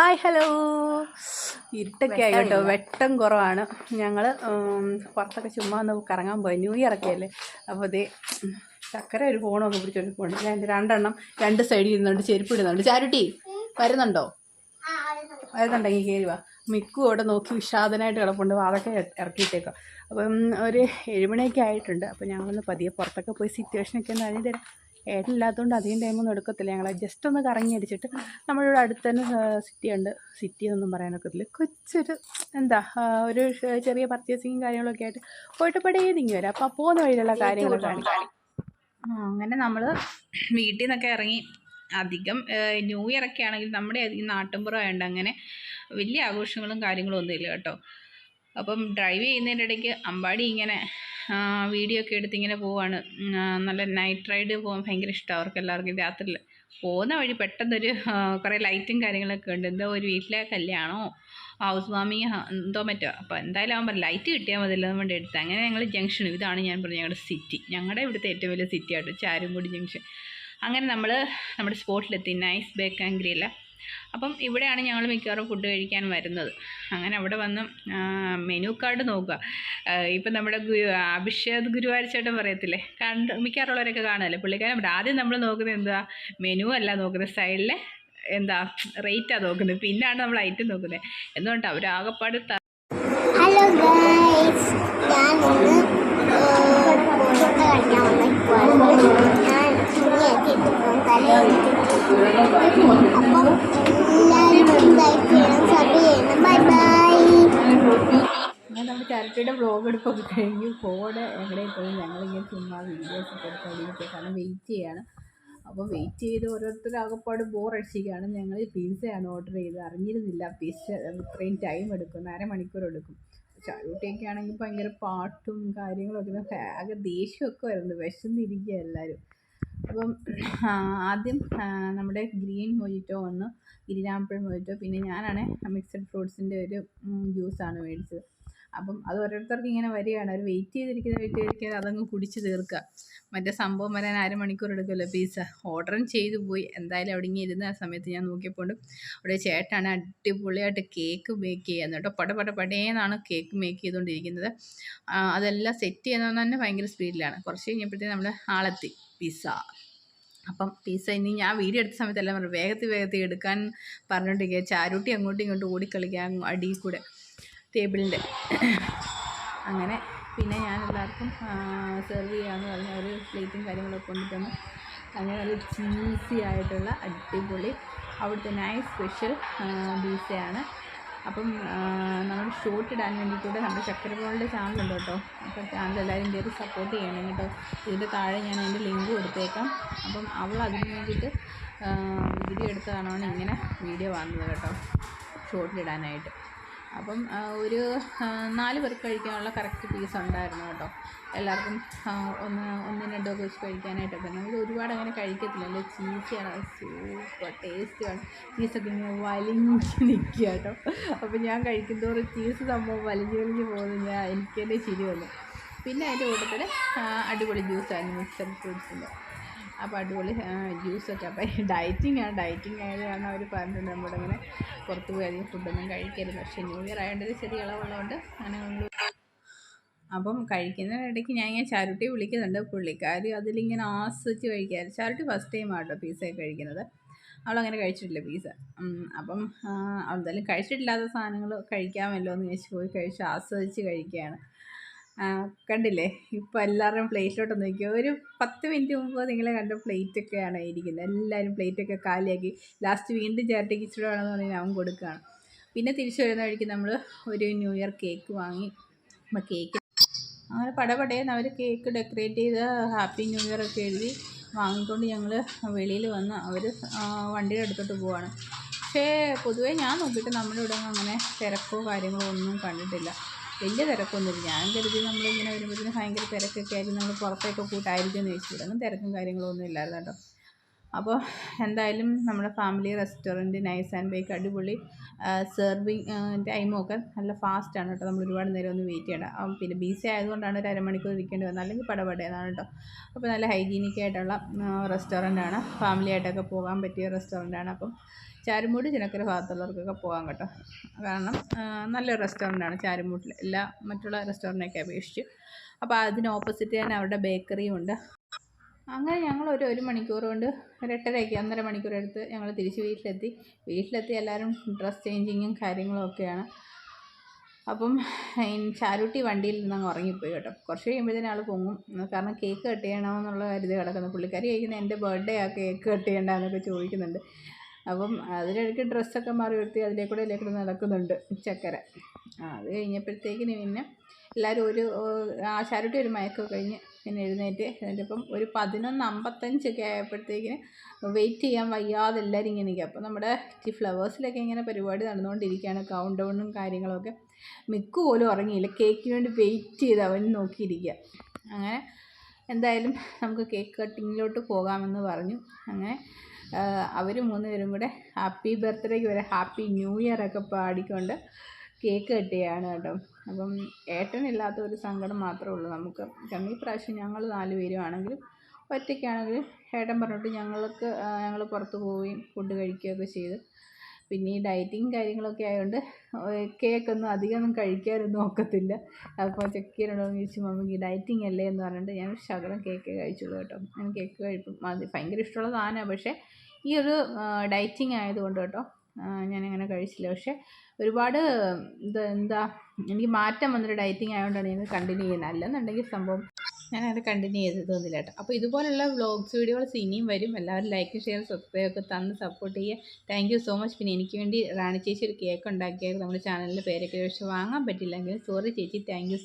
Hi hello. ഇരുട്ടൊക്കെ ആയിട്ടോ കേട്ടോ. വെട്ടം കുറവാണ്. ഞങ്ങൾ പുറത്തൊക്കെ ചുമ്മാ ഒന്ന് കറങ്ങാൻ പോയി ന്യൂ ഇയർ ഒക്കെ അല്ലേ? അപ്പോൾ ഇതേ ചക്കര ഒരു ഫോണൊക്കെ പിടിച്ചോണ്ട് പോകണം ഞാൻ രണ്ടെണ്ണം രണ്ട് സൈഡിൽ ഇരുന്നുണ്ട്. ചെരുപ്പ് ഇടുന്നുണ്ട്. ചാരുട്ടി വരുന്നുണ്ടോ? വരുന്നുണ്ടെങ്കിൽ കയറി വാ. മിക്കു അവിടെ നോക്കി വിഷാദനായിട്ട് കിടപ്പുണ്ട്. വാതൊക്കെ ഇറക്കിയിട്ടേക്കാം അപ്പം ഒരു ഏഴുമണിയൊക്കെ ആയിട്ടുണ്ട്. അപ്പോൾ ഞങ്ങളൊന്ന് പതിയെ പുറത്തൊക്കെ പോയി സിറ്റുവേഷനൊക്കെ ഒന്ന് അറിഞ്ഞു തരാം. ഏട്ടനില്ലാത്തതുകൊണ്ട് അധികം ടൈമൊന്നും എടുക്കത്തില്ല. ഞങ്ങൾ ജസ്റ്റ് ഒന്ന് കറങ്ങി അടിച്ചിട്ട് നമ്മളിവിടെ അടുത്ത് തന്നെ സിറ്റിയുണ്ട് സിറ്റി എന്നൊന്നും പറയാനൊക്കത്തില്ല കൊച്ചൊരു എന്താ ഒരു ചെറിയ പർച്ചേസിങ്ങും കാര്യങ്ങളൊക്കെ ആയിട്ട് പോയിട്ട് പടേ തിങ്ങി വരാം. അപ്പോൾ പോകുന്ന വഴിയിലുള്ള കാര്യങ്ങൾ കാണിക്കാം. അങ്ങനെ നമ്മൾ വീട്ടിൽ നിന്നൊക്കെ ഇറങ്ങി. അധികം ന്യൂ ഇയർ ഒക്കെ ആണെങ്കിൽ നമ്മുടെ ഈ നാട്ടിൻപുറം ആയതുകൊണ്ട് അങ്ങനെ വലിയ ആഘോഷങ്ങളും കാര്യങ്ങളും ഒന്നുമില്ല കേട്ടോ. അപ്പം ഡ്രൈവ് ചെയ്യുന്നതിന്റെ ഇടയ്ക്ക് അമ്പാടി ഇങ്ങനെ വീഡിയോ ഒക്കെ എടുത്ത് ഇങ്ങനെ പോവാണ് നല്ല നൈറ്റ് റൈഡ് പോകാൻ ഭയങ്കര ഇഷ്ടമാണ് അവർക്ക് എല്ലാവർക്കും രാത്രിയിൽ പോകുന്ന വഴി പെട്ടെന്നൊരു കുറേ ലൈറ്റും കാര്യങ്ങളൊക്കെ ഉണ്ട്. എന്തോ ഒരു വീട്ടിലെ കല്യാണമോ ഹൗസ് വാമിങ് എന്തോ മറ്റോ. അപ്പോൾ എന്തായാലും ആകുമ്പോൾ ലൈറ്റ് കിട്ടിയാൽ മതിയല്ലോ എന്ന് വേണ്ടി എടുത്ത്. അങ്ങനെ ഞങ്ങൾ ജംഗ്ഷൻ ഇതാണ് ഞാൻ പറഞ്ഞ ഞങ്ങളുടെ സിറ്റി ഞങ്ങളുടെ ഇവിടുത്തെ ഏറ്റവും വലിയ സിറ്റി ആയിട്ട് ജംഗ്ഷൻ അങ്ങനെ നമ്മൾ നമ്മുടെ സ്പോട്ടിലെത്തി നൈസ് ബേക്ക് ആൻഡ് ഗ്രില്ല അപ്പം ഇവിടെയാണ് ഞങ്ങൾ മിക്കവാറും ഫുഡ് കഴിക്കാൻ വരുന്നത്. അങ്ങനെ അവിടെ വന്ന് മെനു കാർഡ് നോക്കുക. ഇപ്പം നമ്മുടെ അഭിഷേക് ഗുരുവാഴ്ചയായിട്ട് പറയത്തില്ലേ? കണ്ട് മിക്കവാറുള്ളവരൊക്കെ കാണുമല്ലോ? പുള്ളിക്കാരൻ ഇവിടെ ആദ്യം നമ്മൾ നോക്കുന്നത് എന്താ? മെനു അല്ല നോക്കുന്നത് സൈഡിലെ എന്താ റേറ്റാണ് നോക്കുന്നത്. പിന്നാണ് നമ്മൾ ഐറ്റം നോക്കുന്നത്. എന്തുകൊണ്ട്? അവരാകപ്പാട് ഹലോ ഞാൻ ഇന്ന് കഴിക്കാൻ വന്നേക്കുവാണ്. ഞാൻ തലയിട്ട് അപ്പം എല്ലാവരും ലൈക്ക് ചെയ്യണം സബ് ചെയ്യണം ബൈ ബൈ അങ്ങനെ നമ്മുടെ ചാരിറ്റിയുടെ വ്ളോഗ് എടുപ്പൊക്കെ കഴിഞ്ഞു ഫോണ് എവിടെയും പോയി ഞങ്ങളിങ്ങനെ ചുമ്മാ വീഡിയോസ് ഒക്കെ എടുത്തോണ്ടിരിക്കുക കാരണം വെയിറ്റ് ചെയ്യാണ്. അപ്പോൾ വെയിറ്റ് ചെയ്ത് ഓരോരുത്തരും ആകപ്പാട് ബോർ അടിച്ചിരിക്കുകയാണ് ഞങ്ങൾ പിസയാണ് ഓർഡർ ചെയ്തത്. അറിഞ്ഞിരുന്നില്ല. പിസ്സ ഇത്രയും ടൈം എടുക്കും. അരമണിക്കൂർ എടുക്കും. ചാരൂട്ടിയൊക്കെ ആണെങ്കിൽ ഭയങ്കര പാട്ടും കാര്യങ്ങളൊക്കെ. ആകെ ദേഷ്യമൊക്കെ വരുന്നത് വിശന്നിരിക്കുക എല്ലാവരും അപ്പം ആദ്യം നമ്മുടെ ഗ്രീൻ മൊജിറ്റോ വന്നു ഗ്രീൻ ആപ്പിൾ പിന്നെ ഞാനാണ് മിക്സഡ് ഫ്രൂട്ട്സിന്റെ ഒരു ജ്യൂസാണ് മേടിച്ചത്. അപ്പം അത് ഓരോരുത്തർക്ക് ഇങ്ങനെ വരികയാണ്. അവർ വെയിറ്റ് ചെയ്തിരിക്കുന്ന വെയിറ്റ് ചെയ്തിരിക്കുന്നത് അതങ്ങ് കുടിച്ച് തീർക്കുക. മറ്റേ സംഭവം വരാൻ അരമണിക്കൂർ എടുക്കുമല്ലോ പിസ്സ ഓർഡറും ചെയ്തു പോയി. എന്തായാലും അവിടെ ഇങ്ങനെ ഇരുന്ന ആ സമയത്ത് ഞാൻ നോക്കിയപ്പോൾ അവിടെ ചേട്ടാണ് അടിപൊളിയായിട്ട് കേക്ക് ബേക്ക് ചെയ്യുന്നത് കേട്ടോ. പട പട പടേന്നാണ് കേക്ക് മേക്ക് ചെയ്തുകൊണ്ടിരിക്കുന്നത് അതെല്ലാം സെറ്റ് ചെയ്യുന്നത് തന്നെ ഭയങ്കര സ്പീഡിലാണ് കുറച്ച് കഴിഞ്ഞപ്പോഴത്തേക്ക് നമ്മൾ ആളെത്തി. പിസ്സ അപ്പം പിസ്സ ഇനി ഞാൻ വീഡിയോ എടുത്ത സമയത്തെല്ലാം പറഞ്ഞു വേഗത്തിൽ വേഗത്തിൽ എടുക്കാൻ പറഞ്ഞുകൊണ്ടിരിക്കുക ചാരുട്ടി അങ്ങോട്ടും ഇങ്ങോട്ടും ഓടിക്കളിക്കാൻ അടിയിൽ കൂടെ. ടേബിളിന്റെ. അങ്ങനെ പിന്നെ ഞാൻ എല്ലാവർക്കും സെർവ് ചെയ്യാമെന്ന് പറഞ്ഞ ഒരു പ്ലേറ്റും കാര്യങ്ങളൊക്കെ കൊണ്ടുതന്നു അങ്ങനെ ഒരു ചീസി ആയിട്ടുള്ള അടിപൊളി അവിടുത്തെ നൈസ് സ്പെഷ്യൽ ബീസയാണ് അപ്പം നമ്മൾ ഷോട്ട് ഇടാൻ വേണ്ടിയിട്ടൂടെ നമ്മുടെ ചക്കരപോളുടെ ചാനലുണ്ട് കേട്ടോ. അപ്പോൾ ചാനൽ എല്ലാവരും കയറി സപ്പോർട്ട് ചെയ്യണം കേട്ടോ. ഇതിന്റെ താഴെ ഞാൻ അതിന്റെ ലിങ്ക് കൊടുത്തേക്കാം. അപ്പം അവൾ അതിന് വേണ്ടിയിട്ട് വീഡിയോ എടുത്തതാണോ ഇങ്ങനെ വീഡിയോ വന്നത് കേട്ടോ. ഷോർട്ടിലിടാനായിട്ട് അപ്പം ഒരു നാല് പേർക്ക് കഴിക്കാനുള്ള കറക്റ്റ് പീസ് ഉണ്ടായിരുന്നു കേട്ടോ. എല്ലാവർക്കും ഒന്ന് ഒന്നും രണ്ടോ ഒക്കെ വെച്ച് കഴിക്കാനായിട്ടൊക്കെ. നമ്മൾ ഒരുപാട് അങ്ങനെ കഴിക്കത്തില്ല. നല്ല ചീസയാണ് സൂപ്പർ ടേസ്റ്റിയാണ് ചീസൊക്കെ ഇങ്ങനെ വലിഞ്ഞ് നിൽക്കുക കേട്ടോ. അപ്പോൾ ഞാൻ കഴിക്കുന്തോറും ചീസ് സംഭവം വലിഞ്ഞ് വലിഞ്ഞ് പോകുന്നത് എനിക്ക് തന്നെ വന്നു. പിന്നെ അതിന്റെ കൂട്ടത്തിൽ അടിപൊളി ജ്യൂസായിരുന്നു മിക്സഡ് ഫ്രൂട്ട്സിന്റെ. അപ്പോൾ അടിപൊളി ജ്യൂസൊക്കെ അപ്പോൾ ഡയറ്റിംഗ് ആണ്. ഡയറ്റിംഗ് ആയത് കാരണം അവർ പറഞ്ഞിട്ടുണ്ട് നമ്മുടെ ഇങ്ങനെ പുറത്ത് പോയി അധികം ഫുഡൊന്നും കഴിക്കരുത്. പക്ഷേ ന്യൂ ഇയർ ആയതുകൊണ്ട് ഒരു ചെറിയ ഇളവുള്ളതുകൊണ്ട് അങ്ങനെ നമ്മൾ അപ്പം കഴിക്കുന്നതിനിടയ്ക്ക് ഞാൻ ഇങ്ങനെ ചാരുട്ടി വിളിക്കുന്നുണ്ട്. പുള്ളിക്കാർ അതിലിങ്ങനെ ആസ്വദിച്ച് കഴിക്കാറ്. ചാരുട്ടി ഫസ്റ്റ് ടൈം ആട്ടോ പിസ്സയൊക്കെ കഴിക്കുന്നത്. അവളങ്ങനെ കഴിച്ചിട്ടില്ല പിസ്സ അപ്പം എന്തായാലും കഴിച്ചിട്ടില്ലാത്ത സാധനങ്ങൾ കഴിക്കാമല്ലോ എന്ന് വെച്ച് പോയി കഴിച്ച് ആസ്വദിച്ച് കഴിക്കുകയാണ്. കണ്ടില്ലേ? ഇപ്പോൾ എല്ലാവരും പ്ലേറ്റിലോട്ട് നോക്കി ഒരു പത്ത് മിനിറ്റ് മുമ്പ് നിങ്ങൾ കണ്ട പ്ലേറ്റൊക്കെയാണ് ഇരിക്കുന്നത്. എല്ലാവരും പ്ലേറ്റൊക്കെ കാലിയാക്കി ലാസ്റ്റ് വീണ്ടും ഇച്ചിരി വേണമെന്ന് പറഞ്ഞാൽ അവൻ കൊടുക്കുകയാണ്. പിന്നെ തിരിച്ചു വരുന്ന വഴിക്ക് നമ്മൾ ഒരു ന്യൂ ഇയർ കേക്ക് വാങ്ങി. അപ്പോൾ കേക്ക് അങ്ങനെ പടപടയെന്ന് അവർ കേക്ക് ഡെക്കറേറ്റ് ചെയ്ത് ഹാപ്പി ന്യൂ ഇയർ ഒക്കെ എഴുതി വാങ്ങിക്കൊണ്ട് ഞങ്ങൾ വെളിയിൽ വന്ന് അവർ വണ്ടിയുടെ അടുത്തോട്ട് പോവാണ്. പക്ഷേ പൊതുവേ ഞാൻ നോക്കിയിട്ട് നമ്മുടെ ഇവിടെ അങ്ങനെ തിരക്കോ കാര്യങ്ങളോ ഒന്നും കണ്ടിട്ടില്ല. വലിയ തിരക്കൊന്നുമില്ല. ഞാൻ കരുതി നമ്മളിങ്ങനെ വരുമ്പോഴത്തേന് ഭയങ്കര തിരക്കൊക്കെ ആയിരിക്കും. നമ്മൾ പുറത്തേക്ക് കൂട്ടായിരിക്കും എന്ന് ചോദിച്ചില്ല ഒന്നും തിരക്കും കാര്യങ്ങളൊന്നും ഇല്ലായിരുന്നു കേട്ടോ. അപ്പോൾ എന്തായാലും നമ്മുടെ family restaurant nice and bake അടിപൊളി സെർവിങ് ടൈമൊക്കെ നല്ല ഫാസ്റ്റാണ് കേട്ടോ. നമ്മൾ ഒരുപാട് നേരം ഒന്നും വെയിറ്റ് ചെയ്യണ്ട. ആ, പിന്നെ ബിസി ആയതുകൊണ്ടാണ് ഒരു അരമണിക്കൂർ ഇരിക്കേണ്ടി വന്നത്. അല്ലെങ്കിൽ പടപടേതാണ് കേട്ടോ. അപ്പോൾ നല്ല ഹൈജീനിക് ആയിട്ടുള്ള റെസ്റ്റോറന്റാണ് ഫാമിലി ആയിട്ടൊക്കെ പോകാൻ പറ്റിയ റെസ്റ്റോറന്റാണ് അപ്പം ചാരുമൂട് ചിനക്കര ഭാഗത്തുള്ളവർക്കൊക്കെ പോകാം കേട്ടോ. കാരണം നല്ലൊരു റെസ്റ്റോറന്റാണ് ചാരുമൂട്ടിൽ എല്ലാ മറ്റുള്ള റെസ്റ്റോറന്റൊക്കെ അപേക്ഷിച്ച്. അപ്പോൾ അതിന് ഓപ്പോസിറ്റ് തന്നെ അവരുടെ ബേക്കറിയും ഉണ്ട്. അങ്ങനെ ഞങ്ങൾ ഒരു ഒരു മണിക്കൂർ കൊണ്ട് ഒരെട്ടരയ്ക്ക് ഒന്നര മണിക്കൂർ എടുത്ത് ഞങ്ങൾ തിരിച്ച് വീട്ടിലെത്തി. വീട്ടിലെത്തി എല്ലാവരും ഡ്രസ് ചേഞ്ചിങ്ങും കാര്യങ്ങളും ഒക്കെയാണ്. അപ്പം ചാരുട്ടി വണ്ടിയിൽ നിന്ന് അങ്ങ് ഉറങ്ങിപ്പോയി കേട്ടോ. കുറച്ച് കഴിയുമ്പോഴത്തേനും ആൾ പൊങ്ങും. കാരണം കേക്ക് കട്ട് ചെയ്യണമെന്നുള്ള കരുതി കിടക്കുന്നു. പുള്ളിക്കാരി കഴിക്കുന്ന എന്റെ ബർത്ത്ഡേ ആ കേക്ക് കട്ട് ചെയ്യണ്ടെന്നൊക്കെ ചോദിക്കുന്നുണ്ട്. അപ്പം അതിലിടയ്ക്ക് ഡ്രസ്സൊക്കെ മാറി വരുത്തി അതിലേക്കൂടെ ഇതിലേക്കൂടെ നടക്കുന്നുണ്ട് ചക്കര. അത് കഴിഞ്ഞപ്പോഴത്തേക്കിന് പിന്നെ എല്ലാവരും ഒരു ആ ഒരു മയക്കമൊക്കെ കഴിഞ്ഞ് പിന്നെ എഴുന്നേറ്റ് എന്നിട്ട് ഇപ്പം ഒരു പതിനൊന്ന് അമ്പത്തഞ്ചൊക്കെ ആയപ്പോഴത്തേക്കിന് വെയിറ്റ് ചെയ്യാൻ വയ്യാതെ എല്ലാവരും ഇങ്ങനെ നിൽക്കുക. അപ്പോൾ നമ്മുടെ ഈ ഫ്ലവേഴ്സിലൊക്കെ ഇങ്ങനെ പരിപാടി നടന്നുകൊണ്ടിരിക്കുകയാണ്. കൗണ്ട് ഡൗണും കാര്യങ്ങളൊക്കെ മിക്ക പോലും ഉറങ്ങിയില്ല കേക്കിന് വേണ്ടി വെയിറ്റ് ചെയ്ത് അവൻ നോക്കിയിരിക്കുക. അങ്ങനെ എന്തായാലും നമുക്ക് കേക്ക് കട്ടിങ്ങിലോട്ട് പോകാമെന്ന് പറഞ്ഞു. അങ്ങനെ അവർ മൂന്നുപേരും കൂടെ ഹാപ്പി ബർത്ത്ഡേക്ക് വരെ ഹാപ്പി ന്യൂ ഇയർ ഒക്കെ പാടിക്കൊണ്ട് കേക്ക് കെട്ടിയാണ് കേട്ടോ. അപ്പം ഏട്ടനില്ലാത്ത ഒരു സങ്കടം മാത്രമേ ഉള്ളൂ നമുക്ക്. കാരണം ഈ പ്രാവശ്യം ഞങ്ങൾ നാല് പേരും ആണെങ്കിലും ഒറ്റയ്ക്കാണെങ്കിലും ഏട്ടൻ പറഞ്ഞിട്ട് ഞങ്ങൾക്ക് ഞങ്ങൾ പുറത്ത് പോവുകയും ഫുഡ് കഴിക്കുകയൊക്കെ ചെയ്ത് പിന്നെ ഈ ഡയറ്റിങ് കാര്യങ്ങളൊക്കെ ആയതുകൊണ്ട് കേക്കൊന്നും അധികമൊന്നും കഴിക്കാനൊന്നും ഒക്കത്തില്ല. അപ്പോൾ ചെക്കിനോട് ചോദിച്ചു മമ്മിക്ക് ഡയറ്റിംഗ് അല്ലേ? എന്ന് പറഞ്ഞിട്ട് ഞാൻ ശകലം കേക്ക് കഴിച്ചുള്ളൂ കേട്ടോ. ഞാൻ കേക്ക് കഴിക്കും. അത് ഭയങ്കര ഇഷ്ടമുള്ള സാധനമാണ്. പക്ഷേ ഈ ഒരു ഡയറ്റിങ് ആയതുകൊണ്ട് കേട്ടോ ഞാനങ്ങനെ കഴിച്ചില്ല. പക്ഷേ ഒരുപാട് ഇത് എന്താ എനിക്ക് മാറ്റം വന്നൊരു ഡയറ്റിങ് ആയതുകൊണ്ടാണ് ഞാൻ കണ്ടിന്യൂ ചെയ്യുന്നത്. അല്ലെന്നുണ്ടെങ്കിൽ സംഭവം ഞാനത് കണ്ടിന്യൂ ചെയ്ത് തോന്നില്ല കേട്ടോ. അപ്പോൾ ഇതുപോലുള്ള വ്ളോഗ്സ് വീഡിയോസ് ഇനിയും വരും. എല്ലാവരും ലൈക്ക് ഷെയർ സബ്സ്ക്രൈബ് ഒക്കെ തന്ന് സപ്പോർട്ട് ചെയ്യുക താങ്ക് സോ മച്ച് പിന്നെ എനിക്ക് വേണ്ടി റാണി ചേച്ചി ഒരു കേക്ക് ഉണ്ടാക്കിയായിരുന്നു. നമ്മുടെ ചാനലിന്റെ പേരൊക്കെ പക്ഷേ വാങ്ങാൻ പറ്റില്ലെങ്കിൽ സോറി ചേച്ചി താങ്ക്